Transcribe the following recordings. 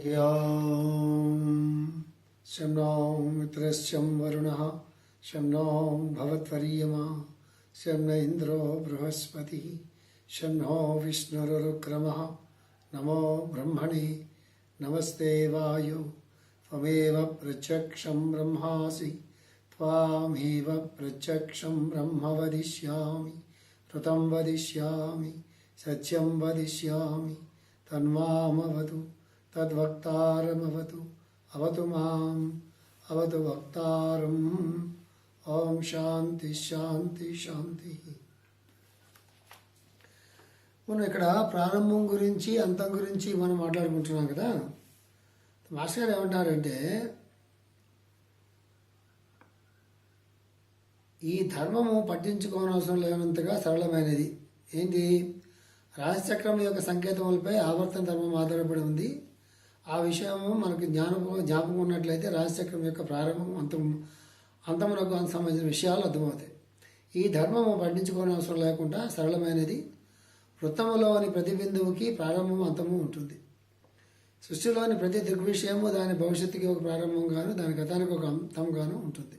शं नो मित्रश्चं वरुणः शं नो भवत्वर्यमा शं न इन्द्रो बृहस्पतिः। शं नो विष्णुरुक्रमः नमो ब्रह्मणे। नमस्ते वायु। त्वमेव प्रत्यक्षं ब्रह्मासि। त्वामेव प्रत्यक्षं ब्रह्म वदिष्यामि। ऋतं वदिष्यामि। सत्यं वदिष्यामि। तन्मामवतु తద్వక్తారమవతు అవతు మాం అవతు వక్తారం ఓం శాంతి శాంతి శాంతి మనం ఇక్కడ ప్రారంభం గురించి అంతం గురించి మనం మాట్లాడుకుంటున్నాం కదా? మాస్టర్ గారు ఏమంటారంటే ఈ ధర్మము పట్టించుకోనవసరం లేనంతగా సరళమైనది. ఏంటి? రాజచక్రం యొక్క సంకేతములపై ఆవర్తన ధర్మం ఆధారపడి ఉంది. ఆ విషయము మనకు జ్ఞాపకం జ్ఞాపకం ఉన్నట్లయితే రాజచక్రం యొక్క ప్రారంభం అంతం అంతమునకు అంత సంబంధించిన విషయాలు అర్థమవుతాయి. ఈ ధర్మము పట్టించుకోని అవసరం లేకుండా సరళమైనది వృత్తములోని ప్రతి బిందువుకి ప్రారంభం అంతము ఉంటుంది. సృష్టిలోని ప్రతి దృగ్విషయము దాని భవిష్యత్తుకి ఒక ప్రారంభంగాను దాని గతానికి ఒక అంతంగాను ఉంటుంది.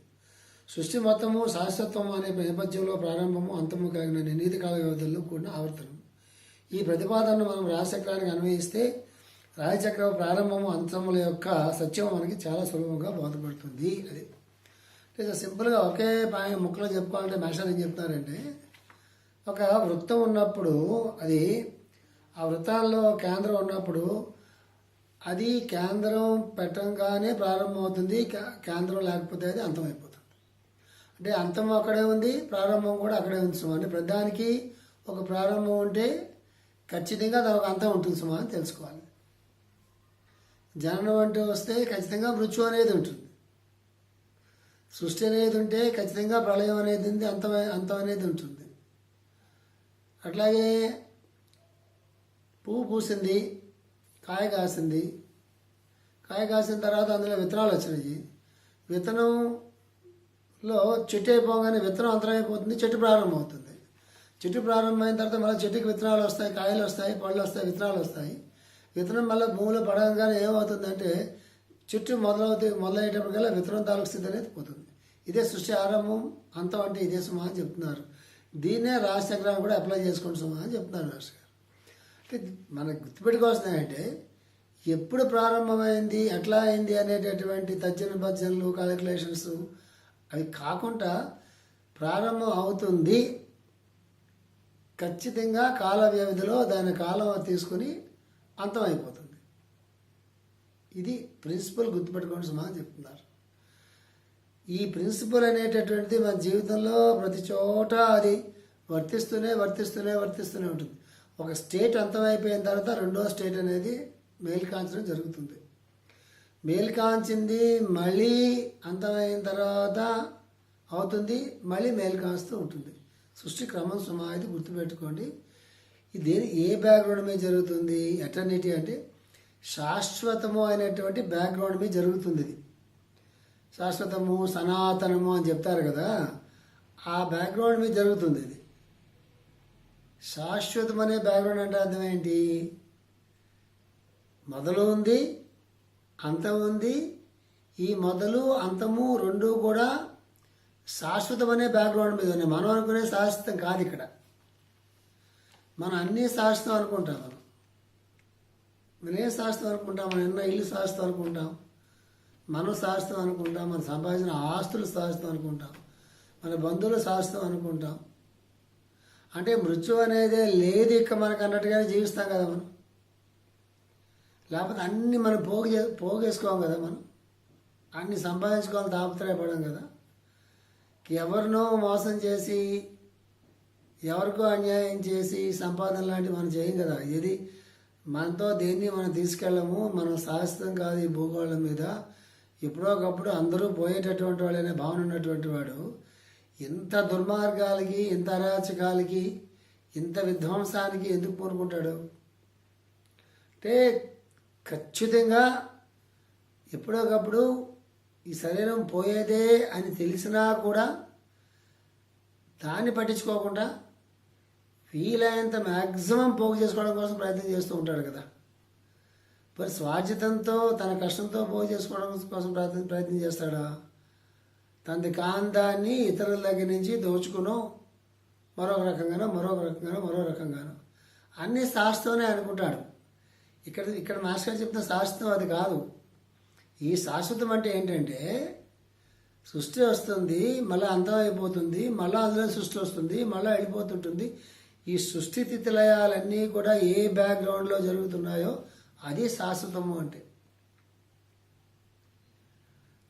సృష్టి మొత్తము శాశ్వత్వం అనే నేపథ్యంలో ప్రారంభము అంతము కలిగిన నిర్ణీత కాల వ్యవధుల్లో కూడిన ఆవర్తనం. ఈ ప్రతిపాదనను మనం రాజచక్రానికి అన్వయిస్తే రాజచక్ర ప్రారంభము అంతముల యొక్క సత్యం మనకి చాలా సులభంగా బోధపడుతుంది. అది లేదా సింపుల్గా ఒకే పాయింట్ ముక్కలో చెప్పుకోవాలంటే మేషాలు ఏం చెప్తారంటే ఒక వృత్తం ఉన్నప్పుడు అది ఆ వృత్తాల్లో కేంద్రం ఉన్నప్పుడు అది కేంద్రం పెట్టంగానే ప్రారంభమవుతుంది కేంద్రం లేకపోతే అది అంతమైపోతుంది అంటే అంతం అక్కడే ఉంది ప్రారంభం కూడా అక్కడే ఉంది సుమా. అంటే ప్రధానికి ఒక ప్రారంభం ఉంటే ఖచ్చితంగా దానికి ఒక అంతం ఉంటుంది సుమా అని తెలుసుకోవాలి. జననం అంటే వస్తే ఖచ్చితంగా మృత్యు అనేది ఉంటుంది. సృష్టి అనేది ఉంటే ఖచ్చితంగా ప్రళయం అనేది ఉంది అంతం అంతం అనేది ఉంటుంది. అట్లాగే పువ్వు పూసింది కాయ కాసింది. కాయ కాసిన తర్వాత అందులో విత్తనాలు వచ్చినాయి. విత్తనంలో చెట్టు అయిపోగానే విత్తనం అంతరమైపోతుంది చెట్టు ప్రారంభమవుతుంది. చెట్టు ప్రారంభమైన తర్వాత మళ్ళీ చెట్టుకి విత్తనాలు వస్తాయి కాయలు వస్తాయి పళ్ళు వస్తాయి విత్తనాలు వస్తాయి. విత్తనం మళ్ళీ భూమిలో పడగానే ఏమవుతుందంటే చెట్టు మొదలవుతే మొదలయ్యేటప్పటికల్లా విత్తనం తాలూకు స్థితి అనేది పోతుంది. ఇదే సృష్టి ఆరంభం అంతం అంటే ఇదే సుమా అని చెప్తున్నారు. దీన్నే రాజచక్రాన్ని కూడా అప్లై చేసుకోండి సుమా అని చెప్తున్నారు రాజు గారు. అంటే మనకు గుర్తుపెట్టుకోవాల్సింది ఎప్పుడు ప్రారంభమైంది ఎట్లా అయింది అనేటటువంటి తర్జన భజనలు క్యాలిక్యులేషన్స్ అవి కాకుండా ప్రారంభం అవుతుంది ఖచ్చితంగా కాల వ్యవధిలో దాని కాలం తీసుకుని అంతం అయిపోతుంది ఇది ప్రిన్సిపల్ గుర్తుపెట్టుకోండి సుమా చెప్తున్నారు. ఈ ప్రిన్సిపల్ అనేటటువంటిది మన జీవితంలో ప్రతి చోట అది వర్తిస్తూనే వర్తిస్తూనే వర్తిస్తూనే ఉంటుంది. ఒక స్టేట్ అంతమైపోయిన తర్వాత రెండో స్టేట్ అనేది మేల్కాంచడం జరుగుతుంది. మేల్కాంచింది మళ్ళీ అంతమైన తర్వాత అవుతుంది మళ్ళీ మేల్కాంచుతూ ఉంటుంది. సృష్టి క్రమం సుమా ఇది గుర్తుపెట్టుకోండి. ఇది ఏ బ్యాక్గ్రౌండ్ మీద జరుగుతుంది ఎటర్నిటీ అంటే శాశ్వతము అయినటువంటి బ్యాక్గ్రౌండ్ మీద జరుగుతుంది ఇది. శాశ్వతము సనాతనము అని చెప్తారు కదా ఆ బ్యాక్గ్రౌండ్ మీద జరుగుతుంది ఇది. శాశ్వతం అనే బ్యాక్గ్రౌండ్ అంటే అర్థం ఏంటి? మొదలు ఉంది అంతం ఉంది. ఈ మొదలు అంతము రెండు కూడా శాశ్వతం అనే బ్యాక్గ్రౌండ్ మీద ఉన్నాయి. మనం అనుకునే శాశ్వతం కాదు ఇక్కడ. మనం అన్నీ శాశ్వతం అనుకుంటాం మనం. మనం ఏం శాశ్వతం అనుకుంటాం? మనం ఎన్నో ఇల్లు శాశ్వతం అనుకుంటాం. మనం శాశ్వతం అనుకుంటాం. మన సంపాదించిన ఆస్తులు శాశ్వతం అనుకుంటాం. మన బంధువులు శాశ్వతం అనుకుంటాం. అంటే మృత్యు అనేది లేదు ఇక మనకు అన్నట్టుగానే జీవిస్తాం కదా మనం. లేకపోతే అన్నీ మనం పోగు పోగేసుకోం కదా మనం. అన్ని సంపాదించుకోవాలని తాపత్రయపడం కదా. ఎవరినో మోసం చేసి ఎవరికో అన్యాయం చేసి సంపాదన లాంటివి మనం చేయం కదా. ఇది మనతో దేన్ని మనం తీసుకెళ్ళము? మనం శాశ్వతం కాదు ఈ భూగోళం మీద. ఎప్పుడో ఒకప్పుడు అందరూ పోయేటటువంటి వాళ్ళనే భావన ఉన్నటువంటి వాడు ఇంత దుర్మార్గాలకి ఇంత అరాచకాలకి ఇంత విధ్వంసానికి ఎందుకు పూనుకుంటాడు? అంటే ఖచ్చితంగా ఎప్పుడోకప్పుడు ఈ శరీరం పోయేదే అని తెలిసినా కూడా దాన్ని పట్టించుకోకుండా వీలైనంత మ్యాక్సిమం పోగు చేసుకోవడం కోసం ప్రయత్నం చేస్తూ ఉంటాడు కదా. మరి స్వార్జితంతో తన కష్టంతో పోగు చేసుకోవడం కోసం ప్రయత్నం ప్రయత్నం చేస్తాడా? తనది కాంతాన్ని ఇతరుల దగ్గర నుంచి దోచుకును మరొక రకంగానో మరొక రకంగానో మరో రకంగానో. అన్నీ శాస్త్రమే అనుకుంటాడు. ఇక్కడ ఇక్కడ మాస్టర్ చెప్తున్న శాశ్వతం అది కాదు. ఈ శాశ్వతం అంటే ఏంటంటే సృష్టి వస్తుంది మళ్ళీ అంతం అయిపోతుంది మళ్ళీ అందులో సృష్టి వస్తుంది మళ్ళీ వెళ్ళిపోతుంటుంది. ఈ సుస్థితి తిలయాలన్నీ కూడా ఏ బ్యాక్గ్రౌండ్లో జరుగుతున్నాయో అది శాశ్వతము అంటే.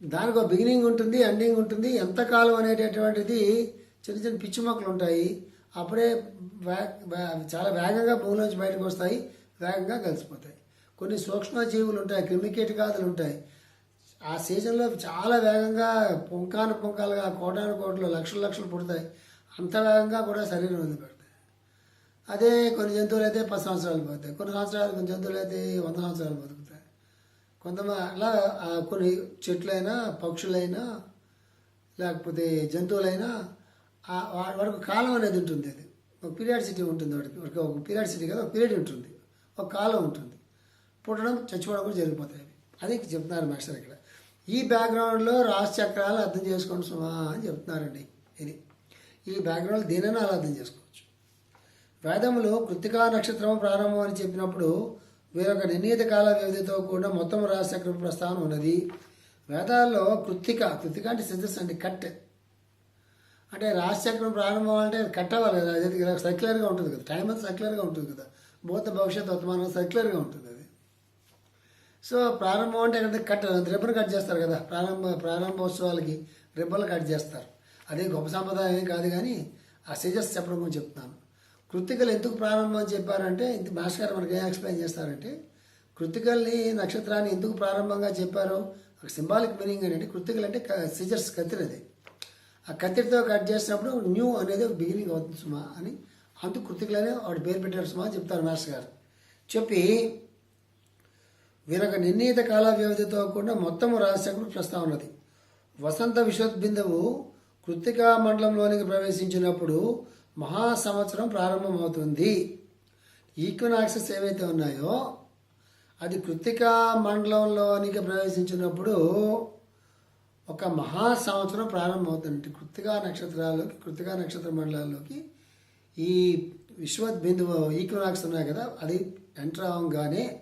దానికి ఒక బిగినింగ్ ఉంటుంది ఎండింగ్ ఉంటుంది. ఎంతకాలం అనేటటువంటిది చిన్న చిన్న పిచ్చి మొక్కలు ఉంటాయి. అప్పుడే చాలా వేగంగా భూమిలోంచి బయటకు వస్తాయి వేగంగా కలిసిపోతాయి. కొన్ని సూక్ష్మజీవులు ఉంటాయి క్రిమికీటకాదులు ఉంటాయి. ఆ సీజన్లో చాలా వేగంగా పుంకాను పుంకాలుగా కోటాను కోట్లు లక్షలు లక్షలు పుడతాయి. అంత వేగంగా కూడా శరీరం ఉంది అదే కొన్ని జంతువులు అయితే పది సంవత్సరాలు పోతాయి కొన్ని సంవత్సరాలు కొన్ని జంతువులు అయితే వంద సంవత్సరాలు బతుకుతాయి. కొంతమంది అలా కొన్ని చెట్లైనా పక్షులైనా లేకపోతే జంతువులైనా వాడికి కాలం అనేది ఉంటుంది అది. ఒక పీరియాడిసిటీ ఉంటుంది వాడికి వాడికి ఒక పీరియాడిసిటీ కదా ఒక పీరియడ్ ఉంటుంది. ఒక కాలం ఉంటుంది. పుట్టడం చచ్చిపోవడం కూడా జరిగిపోతాయి అది చెప్తున్నారు మాస్టర్ ఇక్కడ. ఈ బ్యాక్గ్రౌండ్లో రాశి చక్రాలు అర్థం చేసుకోండి సుమా అని చెప్తున్నారండి. ఇది. ఈ బ్యాక్గ్రౌండ్ దీనైనా అలా అర్థం చేసుకోవచ్చు. వేదములు కృతికా నక్షత్రం ప్రారంభం అని చెప్పినప్పుడు వేరొక నిర్ణీత కాల వ్యవధితో కూడిన మొత్తం రాశిచక్ర ప్రస్థానం ఉన్నది. వేదాల్లో కృత్తిక కృత్తిక అంటే సిద్ధస్ అంటే కట్. అంటే రాశిచక్రం ప్రారంభం అంటే కట్ అవ్వాలి అది సర్క్యులర్గా ఉంటుంది కదా టైం అంతా సర్క్యులర్గా ఉంటుంది కదా భూత భవిష్యత్ వర్తమానం సర్క్యులర్గా ఉంటుంది అది. సో ప్రారంభం అంటే అక్కడ కట్ రిబ్బన్ కట్ చేస్తారు కదా ప్రారంభ ప్రారంభోత్సవాలకి రిబ్బన్లు కట్ చేస్తారు. అదే గొప్ప సంప్రదాయం ఏం కాదు కానీ ఆ సీజర్స్ చెప్పడం గురించి చెప్తున్నాను. కృతికలు ఎందుకు ప్రారంభం అని చెప్పారంటే ఇంత మాస్టర్ గారు మనకి ఏం ఎక్స్ప్లెయిన్ చేస్తారంటే కృతికల్ని నక్షత్రాన్ని ఎందుకు ప్రారంభంగా చెప్పారు ఒక సింబాలిక్ మీనింగ్ ఏంటంటే కృతికలు అంటే సీజర్స్ కత్తిరది ఆ కత్తిరితో కట్ చేసినప్పుడు న్యూ అనేది ఒక బిగినింగ్ అవుతుంది సుమా అని. అందుకు కృతికలనే వాడు పేరు పెట్టారు సుమా అని చెప్తారు మాస్టర్ గారు. చెప్పి వీరొక నిర్ణీత కాల వ్యవధితో కూడా మొత్తము రాజశేఖరుడు ప్రస్తావనది వసంత వసంత విశ్వద్బిందువు కృత్తికా మండలంలోనికి ప్రవేశించినప్పుడు మహా సంవత్సరం ప్రారంభమవుతుంది. ఈక్వినాక్సెస్ ఏవైతే ఉన్నాయో అది కృత్తికా మండలంలోనికి ప్రవేశించినప్పుడు ఒక మహా సంవత్సరం ప్రారంభమవుతుంది. కృత్తికా నక్షత్రాల్లోకి కృత్తికా నక్షత్ర మండలాల్లోకి ఈ విశ్వత్ బిందువు ఈక్వినాక్స్ ఉన్నాయి కదా అది ఎంటర్ అవ్వగానే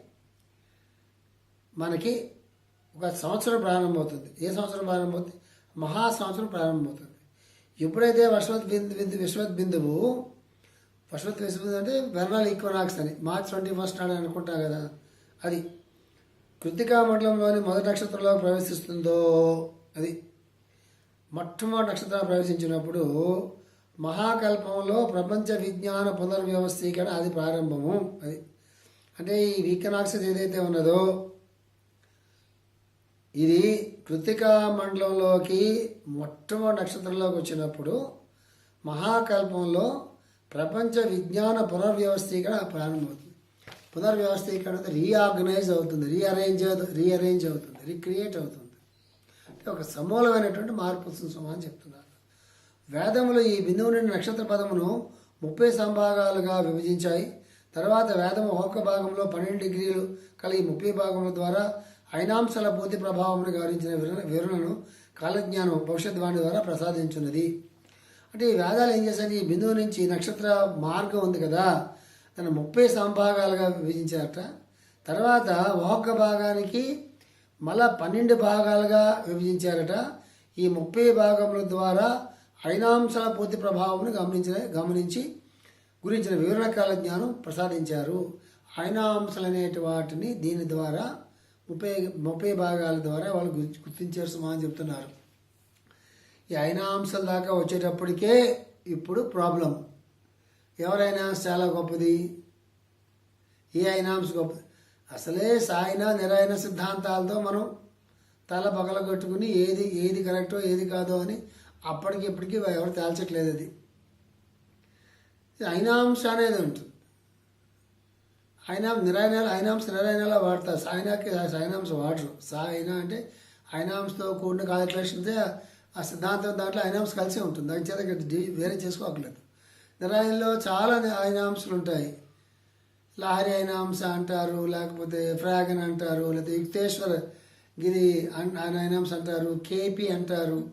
మనకి ఒక సంవత్సరం ప్రారంభమవుతుంది. ఏ సంవత్సరం ప్రారంభమవుతుంది? మహా సంవత్సరం ప్రారంభమవుతుంది. ఎప్పుడైతే వర్షవత్ బిందు బిందు విశ్వత్ బిందువు వర్షవత్ విశ్వత్ అంటే వెర్నల్ ఈక్వనాక్స్ అని. మార్చ్ ట్వంటీ ఫస్ట్ అని అనుకుంటా కదా. అది కృతికా మండలంలోని మొదటి నక్షత్రంలో ప్రవేశిస్తుందో అది మొట్టమొదటి నక్షత్రం ప్రవేశించినప్పుడు మహాకల్పంలో ప్రపంచ విజ్ఞాన పునర్వ్యవస్థీకరణ అది ప్రారంభము. అది అంటే ఈ వీకనాక్సెస్ ఏదైతే ఉన్నదో ఇది కృతికా మండలంలోకి మొట్టమొదటి నక్షత్రంలోకి వచ్చినప్పుడు మహాకల్పంలో ప్రపంచ విజ్ఞాన పునర్వ్యవస్థీకరణ ప్రారంభమవుతుంది. పునర్వ్యవస్థీకరణ రీఆర్గనైజ్ అవుతుంది రీఅరేంజ్ రీఅరేంజ్ అవుతుంది రీక్రియేట్ అవుతుంది. అంటే ఒక సమూలమైనటువంటి మార్పు వస్తుంది అని చెప్తున్నారు. వేదములు ఈ బిందువు నుండి నక్షత్ర పదమును ముప్పై సంభాగాలుగా విభజించాయి. తర్వాత వేదము ఒక్కొక్క భాగంలో పన్నెండు డిగ్రీలు కలిగి ముప్పై భాగముల ద్వారా అయినాంశాల బోధి ప్రభావం గౌరించిన వివరణ వివరణను కాలజ్ఞానం భవిష్యద్వాణి ద్వారా ప్రసాదించున్నది. అంటే ఈ వేదాలు ఏం చేశాయి ఈ బిందువు నుంచి నక్షత్ర మార్గం ఉంది కదా దాన్ని ముప్పై సంభాగాలుగా విభజించారట. తర్వాత ఒక్కొక్క భాగానికి మళ్ళా పన్నెండు భాగాలుగా విభజించారట. ఈ ముప్పై భాగముల ద్వారా అయినాంశాల పూర్తి ప్రభావం గమనించిన గమనించి గురించిన వివరణ కాల జ్ఞానం ప్రసాదించారు. అయినాంశాలు అనేటి వాటిని దీని ద్వారా ముప్పై ముప్పై భాగాల ద్వారా వాళ్ళు గుర్తి- గుర్తించారు సుమా అని చెప్తున్నారు. ఈ అయినాంశాల దాకా వచ్చేటప్పటికే ఇప్పుడు ప్రాబ్లం ఎవరైనా చాలా గొప్పది? ఏ అయినాంశ గొప్పది? అసలే సాయిన నిరాయన సిద్ధాంతాలతో మనం తల పగలగొట్టుకుని ఏది ఏది కరెక్టో ఏది కాదో అని అప్పటికి ఇప్పటికీ ఎవరు తేల్చట్లేదు అది. ఇది అయినాంశ అనేది ఉంటుంది. అయినా నిరాయనాలు ఐనామ్స్ నిరాయనాలా వాడతారు సాయినాకి సైనామ్స్ వాడరు. సాయిన అంటే ఐనామ్స్తో కూడిన కాలిక్యులేషన్స్ ఆ సిద్ధాంతం దాంట్లో ఐనామ్స్ కలిసే ఉంటుంది. దాని చేత వేరే చేసుకోవట్లేదు నిరాయణలో చాలా అయినాంశాలు ఉంటాయి. లహరి అయినాంశ అంటారు లేకపోతే ఫ్రాగన్ అంటారు లేకపోతే యుక్తేశ్వర గిరి అన్- ఆయన అంటారు కేపీ అంటారు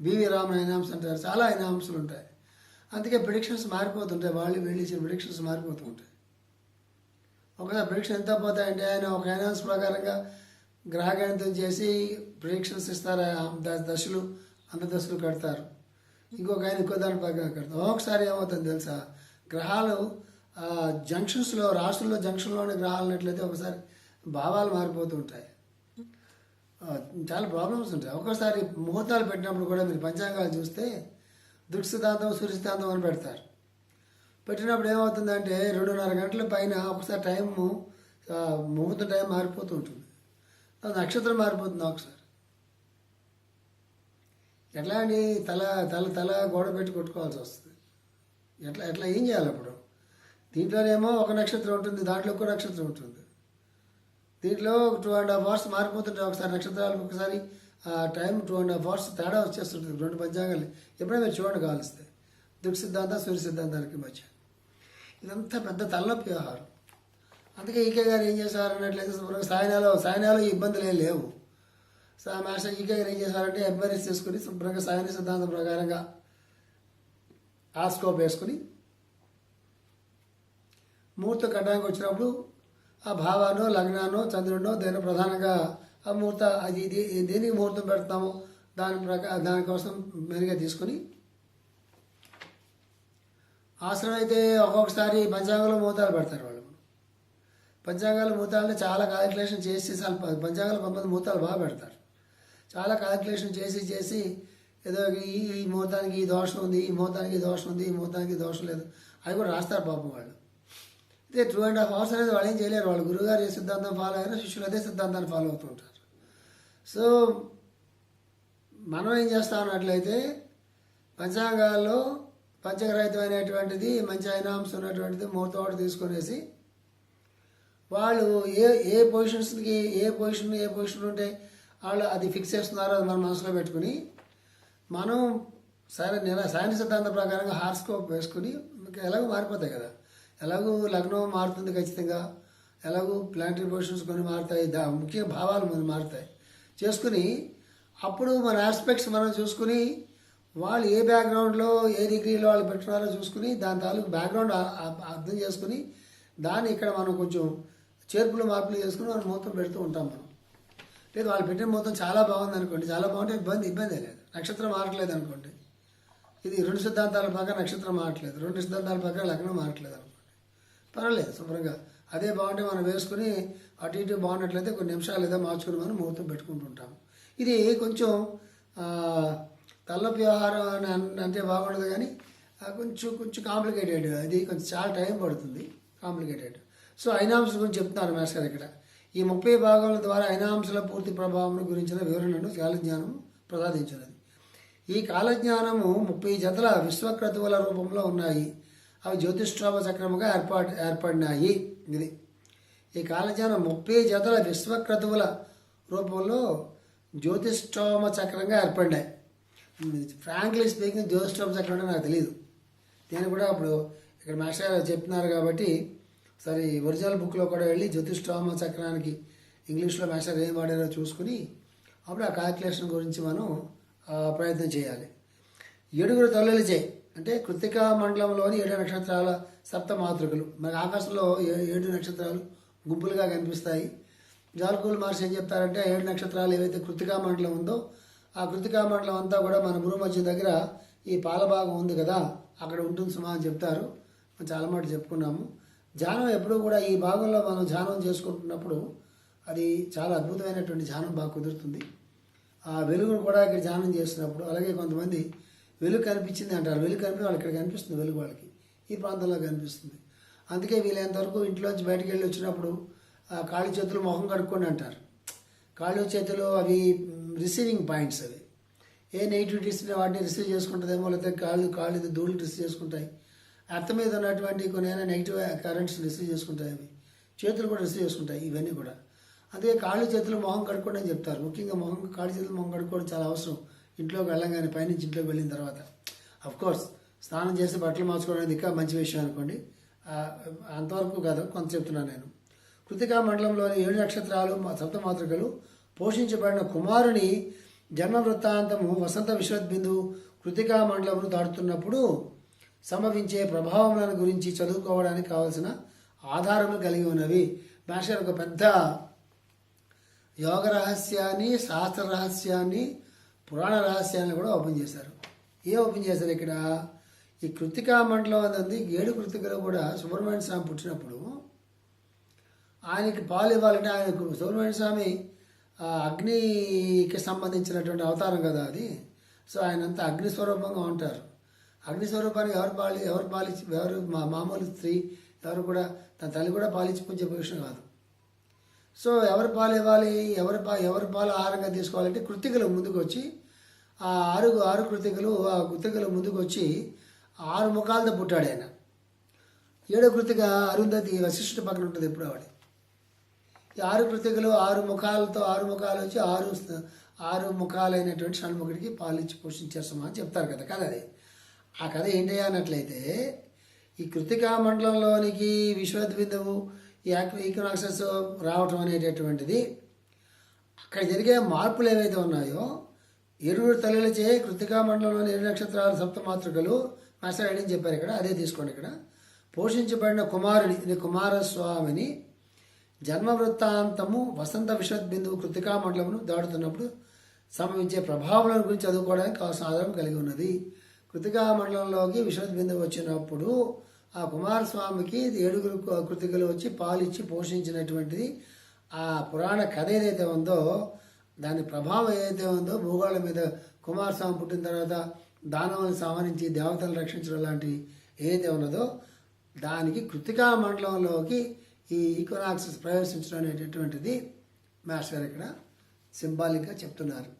బివి రామన్ అయినాంశ అంటారు. చాలా అయినాంశాలు ఉంటాయి. అందుకే ప్రిడిక్షన్స్ మారిపోతుంటాయి. వాళ్ళు వీళ్ళు ఇచ్చిన ప్రిడిక్షన్స్ మారిపోతూ ఉంటాయి. ఒకసారి ప్రిడిక్షన్ ఎంత పోతాయంటే ఆయన ఒక అనౌన్స్ ప్రకారంగా గ్రహగణితం చేసి ప్రిడిక్షన్స్ ఇస్తారు దశలు అంత దశలు కడతారు. ఇంకొక ఆయన ఇంకో దాని ప్రకారం కడతారు. ఒకసారి ఏమవుతుంది తెలుసా? గ్రహాలు జంక్షన్స్లో రాష్ట్రంలో జంక్షన్లోని గ్రహాలు ఉన్నట్లయితే ఒకసారి భావాలు మారిపోతూ ఉంటాయి. చాలా ప్రాబ్లమ్స్ ఉంటాయి. ఒక్కోసారి ముహూర్తాలు పెట్టినప్పుడు కూడా మీరు పంచాంగాలు చూస్తే దృక్సిద్ధాంతం సూర్య సిద్ధాంతం అని పెడతారు. పెట్టినప్పుడు ఏమవుతుందంటే రెండున్నర గంటల పైన ఒకసారి టైము ముహూర్త ముహూర్తం టైం మారిపోతూ ఉంటుంది. నక్షత్రం మారిపోతుంది ఒకసారి. ఎట్లా అండి? తల తల తల గోడ పెట్టి కొట్టుకోవాల్సి వస్తుంది. ఎట్లా ఎట్లా ఏం చేయాలి అప్పుడు? దీంట్లోనేమో ఒక నక్షత్రం ఉంటుంది దాంట్లో ఒక నక్షత్రం ఉంటుంది. దీంట్లో టూ అండ్ హాఫ్ అవర్స్ మారిపోతుంటాయి ఒకసారి నక్షత్రాలకు ఒకసారి. ఆ time two and half hours తేడా వచ్చేస్తుంటుంది రెండు పంచాంగాలు. ఎప్పుడైనా మీరు చూడండి కాలిస్తే దుఃఖ సిద్ధాంతం సూర్య సిద్ధాంతానికి మధ్య. ఇదంతా పెద్ద తలనొప్పి వ్యవహారం. అందుకే ఈకే గారు ఏం చేశారు అన్నట్లయితే సాయనాలో సాయనాలో ఇబ్బందులు ఏం లేవు. మాస్టర్ ఈకే గారు ఏం చేశారంటే ఎంక్వైరీస్ తీసుకుని శుభ్రంగా సాయన సిద్ధాంతం ప్రకారంగా ఆ స్కోప్ వేసుకుని ముహూర్తం కట్టడానికి వచ్చినప్పుడు ఆ భావానో లగ్నానో చంద్రుడినో దేని ప్రధానంగా ఆ ముహూర్త అది దేనికి ముహూర్తం పెడతామో దాని ప్రకారం దానికోసం మెరుగా తీసుకుని అవసరం అయితే ఒక్కొక్కసారి పంచాంగంలో మూతాలు పెడతారు వాళ్ళు. పంచాంగాలు మూతాలని చాలా క్యాలిక్యులేషన్ చేసి చాలా పంచాంగాలు కొంతమంది మూతాలు బాగా పెడతారు. చాలా క్యాలిక్యులేషన్ చేసి చేసి ఏదో ఈ ఈ ముహూర్తానికి ఈ దోషం ఉంది ఈ ముహూర్తానికి దోషం ఉంది ఈ ముహూర్తానికి దోషం లేదు. అవి కూడా రాస్తారు పాపం వాళ్ళు. ఇదే టూ అండ్ హాఫ్ అవర్స్ అనేది వాళ్ళు ఏం చేయలేరు. వాళ్ళు గురువుగారు ఏ సిద్ధాంతం ఫాలో అయినా శిష్యులు అదే సిద్ధాంతాన్ని ఫాలో అవుతూ ఉంటారు. సో మనం ఏం చేస్తాం అన్నట్లయితే పంచాంగాల్లో పంచగ్రహితమైనటువంటిది మంచి అయినాంశం ఉన్నటువంటిది ముహూర్తం తీసుకునేసి వాళ్ళు ఏ ఏ పొజిషన్స్కి ఏ పొజిషన్ ఏ పొజిషన్ ఉంటే వాళ్ళు అది ఫిక్స్ చేస్తున్నారో అది మన మనసులో పెట్టుకుని మనం సరే నెల సైన్స్ సిద్ధాంత ప్రకారంగా హార్స్కోప్ వేసుకుని ఎలాగో మారిపోతాయి కదా. ఎలాగో లగ్నం మారుతుంది ఖచ్చితంగా. ఎలాగో ప్లాంటరీ పొజిషన్స్ కొన్ని మారుతాయి దా ముఖ్య భావాలు కొన్ని మారుతాయి. చేసుకుని అప్పుడు మన ఆస్పెక్ట్స్ మనం చూసుకుని వాళ్ళు ఏ బ్యాక్గ్రౌండ్లో ఏ డిగ్రీలో వాళ్ళు పెట్టున్నారో చూసుకుని దాని తాలూకు బ్యాక్గ్రౌండ్ అర్థం చేసుకుని దాన్ని ఇక్కడ మనం కొంచెం చేర్పులు మార్పులు చేసుకుని మనం మొత్తం పెడుతూ ఉంటాం మనం. లేదు వాళ్ళు పెట్టిన మొత్తం చాలా బాగుంది అనుకోండి. చాలా బాగుంటే ఇబ్బంది ఇబ్బంది లేదు. నక్షత్రం మారట్లేదు అనుకోండి. ఇది రెండు సిద్ధాంతాల ప్రకారం నక్షత్రం మారట్లేదు. రెండు సిద్ధాంతాల ప్రకారం లగ్నం మారట్లేదు అనుకోండి. పర్వాలేదు శుభ్రంగా. అదే బాగుంటే మనం వేసుకుని అటు ఇటు బాగున్నట్లయితే కొన్ని నిమిషాలు ఏదో మార్చుకుని మనం ముహూర్తం పెట్టుకుంటుంటాం ఇది కొంచెం తలనొప్పి వ్యవహారం అని అన్- అంటే బాగుండదు కానీ కొంచెం కొంచెం కాంప్లికేటెడ్ అది కొంచెం చాలా టైం పడుతుంది. కాంప్లికేటెడ్ సో ఐనాంశం గురించి చెప్తున్నారు మాస్టర్ గారు ఇక్కడ. ఈ ముప్పై భాగాల ద్వారా ఐనాంశాల పూర్తి ప్రభావం గురించిన వివరణను కాలజ్ఞానం ప్రసాదించినది ఈ కాలజ్ఞానము ముప్పై జతల విశ్వక్రతువుల రూపంలో ఉన్నాయి. అవి జ్యోతిష్ఠోమ చక్రముగా ఏర్పాటు ఏర్పడినాయి. ఇది. ఈ కాలజ్ఞానం ముప్పై జతల విశ్వక్రతువుల రూపంలో జ్యోతిష్ఠోమ చక్రంగా ఏర్పడినాయి. ఫ్రాంక్లీ స్పీకింగ్ జోస్ చక్రం ఎక్కడ నాకు తెలియదు నేను కూడా అప్పుడు ఇక్కడ మాస్టర్ గారు చెప్తున్నారు కాబట్టి సరే ఒరిజినల్ బుక్లో కూడా వెళ్ళి జ్యోతిష్ఠోమ చక్రానికి ఇంగ్లీష్లో మాస్టర్ ఏం వాడారో చూసుకుని అప్పుడు ఆ క్యాల్కులేషన్ గురించి మనం ప్రయత్నం చేయాలి. ఏడుగురు తల్లులచే అంటే కృతికా మండలంలోని ఏడు నక్షత్రాల సప్త మాతృకలు. మరి ఆకాశంలో ఏ- ఏడు నక్షత్రాలు గుంపులుగా కనిపిస్తాయి. జాలకూలు మహర్షి ఏం చెప్తారంటే ఏడు నక్షత్రాలు ఏవైతే కృతికా మండలం ఉందో ఆ కృతికా మండలం అంతా కూడా మన భూమధ్య దగ్గర ఈ పాలభాగం ఉంది కదా అక్కడ ఉంటుంది సుమా అని చెప్తారు. మనం చాలా మాట చెప్పుకున్నాము. ధ్యానం ఎప్పుడూ కూడా ఈ భాగంలో మనం ధ్యానం చేసుకుంటున్నప్పుడు అది చాలా అద్భుతమైనటువంటి ధ్యానం బాగా కుదురుతుంది. ఆ వెలుగును కూడా ఇక్కడ ధ్యానం చేస్తున్నప్పుడు అలాగే కొంతమంది వెలుగు కనిపించింది అంటారు. వెలుగు కనిపి వాళ్ళకి ఇక్కడ కనిపిస్తుంది వెలుగు వాళ్ళకి. ఈ ప్రాంతంలో కనిపిస్తుంది. అందుకే వీలైనంత వరకు ఇంట్లోంచి బయటకు వెళ్ళి వచ్చినప్పుడు ఆ కాళీ చేతులు మొహం కడుక్కోండి అంటారు. కాళ్ళు చేతులు అవి రిసీవింగ్ పాయింట్స్ అవి. ఏ నెగిటివిటీస్ వాటిని రిసీవ్ చేసుకుంటుందేమో లేకపోతే కాళ్ళు కాళ్ళు ధూళి రిసీవ్ చేసుకుంటాయి. అర్థ మీద ఉన్నటువంటి కొన్ని నెగిటివ్ కరెంట్స్ రిసీవ్ చేసుకుంటాయి అవి. చేతులు కూడా రిసీవ్ చేసుకుంటాయి ఇవన్నీ కూడా. అందుకే కాళ్ళు చేతులు మొహం కడుక్కోండి అని చెప్తారు. ముఖ్యంగా మొహం కాళ్ళు చేతులు మొహం కడుక్కోవడం చాలా అవసరం. ఇంట్లోకి వెళ్ళంగానే పైనుంచి ఇంట్లోకి వెళ్ళిన తర్వాత. కోర్స్ స్నానం చేసి బట్టలు మార్చుకోవడం అనేది ఇంకా మంచి విషయం అనుకోండి. అంతవరకు కాదు కొంత చెప్తున్నాను నేను. కృతికా మండలంలోని ఏడు నక్షత్రాలు మా సప్తమాతృకలు పోషించబడిన కుమారుని జన్మ వృత్తాంతము వసంత విశ్వద్బిందు కృతికా మండలమును దాటుతున్నప్పుడు సంభవించే ప్రభావములను గురించి చదువుకోవడానికి కావలసిన ఆధారములు కలిగి ఉన్నవి. మాస్టర్ ఒక పెద్ద యోగ రహస్యాన్ని శాస్త్ర రహస్యాన్ని పురాణ రహస్యాన్ని కూడా ఓపెన్ చేశారు. ఏ ఓపెన్ చేశారు ఇక్కడ? ఈ కృతికా మండలం అనేది ఏడు కృతికలో కూడా సుబ్రహ్మణ్య స్వామి పుట్టినప్పుడు ఆయనకి పాలు ఇవ్వాలంటే ఆయన సుబ్రహ్మణ్య స్వామి ఆ, అగ్నికి సంబంధించినటువంటి అవతారం కదా అది. సో ఆయన అంతా అగ్ని స్వరూపంగా ఉంటారు. అగ్ని స్వరూపానికి ఎవరు పాలి ఎవరు పాలించి ఎవరు మా మామూలు స్త్రీ ఎవరు కూడా తన తల్లి కూడా పాలించి పుంజే కాదు. సో ఎవరు పాలు ఇవ్వాలి ఎవరి పా ఎవరి పాలు ఆహారంగా తీసుకోవాలంటే కృతికలు ముందుకు వచ్చి ఆ ఆరు ఆరు కృతికలు ఆ కృతికలు ముందుకు వచ్చి ఆరు ముఖాలతో పుట్టాడు ఆయన. ఏడో కృతిక అరుంధతి వశిష్ఠుడి పక్కన ఉంటుంది ఎప్పుడు ఆవిడ. ఈ ఆరు కృతికలు ఆరు ముఖాలతో ఆరు ముఖాలు వచ్చి ఆరు ఆరు ముఖాలైనటువంటి షణ్ముఖుడికి పాలించి పోషించేస్తామా అని చెప్తారు కదా కథ అది. ఆ కథ ఏంటి అన్నట్లయితే ఈ కృతికా మండలంలోనికి విశ్వద్బిందము ఈ ఈకనాక్సెస్ రావటం అనేటటువంటిది అక్కడ జరిగే మార్పులు ఏవైతే ఉన్నాయో ఇరువురు తల్లులచే కృతికా మండలంలోని ఇరు నక్షత్రాలు సప్తమాతృకలు మాస్టర్ అని చెప్పారు ఇక్కడ అదే తీసుకోండి ఇక్కడ. పోషించబడిన కుమారుని ఇది కుమారస్వామిని జన్మ వృత్తాంతము వసంత విశ్వద్బిందువు కృతికా మండలమును దాటుతున్నప్పుడు సంభవించే ప్రభావాల గురించి చదువుకోవడానికి కావాల్సిన ఆధారం కలిగి ఉన్నది. కృతికా మండలంలోకి విశ్వద్బిందువు వచ్చినప్పుడు ఆ కుమారస్వామికి ఏడుగురు కృతికలు వచ్చి పాలిచ్చి పోషించినటువంటిది ఆ పురాణ కథ ఏదైతే ఉందో దాని ప్రభావం ఏదైతే ఉందో భూగోళం మీద కుమారస్వామి పుట్టిన తర్వాత దానవులను సంహరించి దేవతలను రక్షించడం లాంటివి ఏదైతే ఉన్నదో దానికి కృతికా మండలంలోకి ఈ ఈకోనాక్సిస్ ప్రవేశించడం అనేటటువంటిది మాస్టర్ గారు ఇక్కడ సింబాలిక్గా చెప్తున్నారు.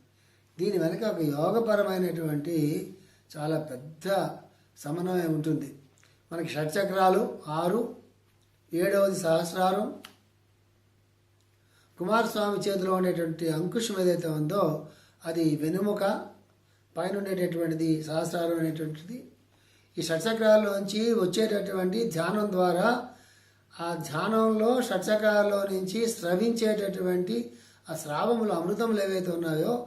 దీని వెనక ఒక యోగపరమైనటువంటి చాలా పెద్ద సమన్వయం ఉంటుంది. మనకి షట్చక్రాలు ఆరు ఏడవది సహస్రారం. కుమారస్వామి చేతిలో ఉండేటువంటి అంకుశం ఏదైతే ఉందో అది వెనుముక పైన ఉండేటటువంటిది సహస్రారం అనేటువంటిది. ఈ షట్చక్రాల్లోంచి వచ్చేటటువంటి ధ్యానం ద్వారా ఆ ధ్యానంలో షట్చక్రాల్లో నుంచి స్రవించేటటువంటి ఆ స్రావములు అమృతములు ఏవైతే ఉన్నాయో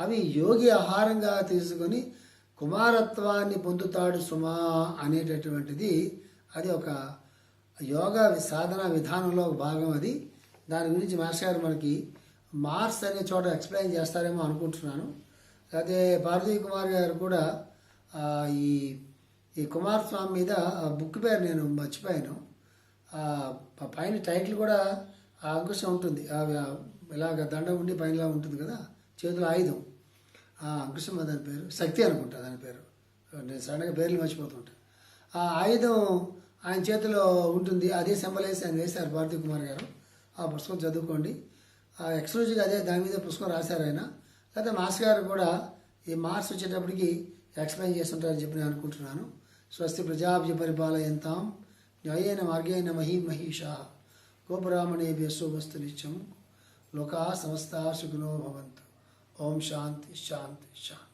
అవి యోగి ఆహారంగా తీసుకొని కుమారత్వాన్ని పొందుతాడు సుమా అనేటటువంటిది. అది ఒక యోగా సాధన విధానంలో భాగం అది. దాని గురించి మాస్టర్ గారు మనకి మార్స్ అనే చోట ఎక్స్ప్లెయిన్ చేస్తారేమో అనుకుంటున్నాను. అదే పార్వతీ కుమార్ గారు కూడా ఈ ఈ కుమారస్వామి మీద ఆ బుక్ పేరు నేను మర్చిపోయాను. పైన టైటిల్ కూడా ఆ అంకుశం ఉంటుంది. ఆ ఇలాగ దండ ఉండి పైన ఇలా ఉంటుంది కదా చేతిలో ఆయుధం. ఆ అంకుశం దాని పేరు. శక్తి అనుకుంటా దాని పేరు. నేను సడన్గా పేర్లు మర్చిపోతుంటాను ఆ ఆయుధం ఆయన చేతిలో ఉంటుంది. అదే సింబలైజ్ ఆయన వేశారు భారతీ కుమార్ గారు. ఆ పుస్తకం చదువుకోండి. ఆ ఎక్స్క్లూజివ్గా అదే దాని మీద పుస్తకం రాశారు ఆయన. లేకపోతే మాస్ గారు కూడా ఈ మార్స్ వచ్చేటప్పటికి ఎక్స్ప్లెయిన్ చేస్తుంటారని చెప్పి నేను అనుకుంటున్నాను. స్వస్తి ప్రజాభ్య పరిపాలయంతాం न्यायेन मार्गेन मही महिषा। गोब्राह्मणे व्यसो वस्तु लोका समस्ता सुगुणो भवंतु ओम शांति शांति शांति।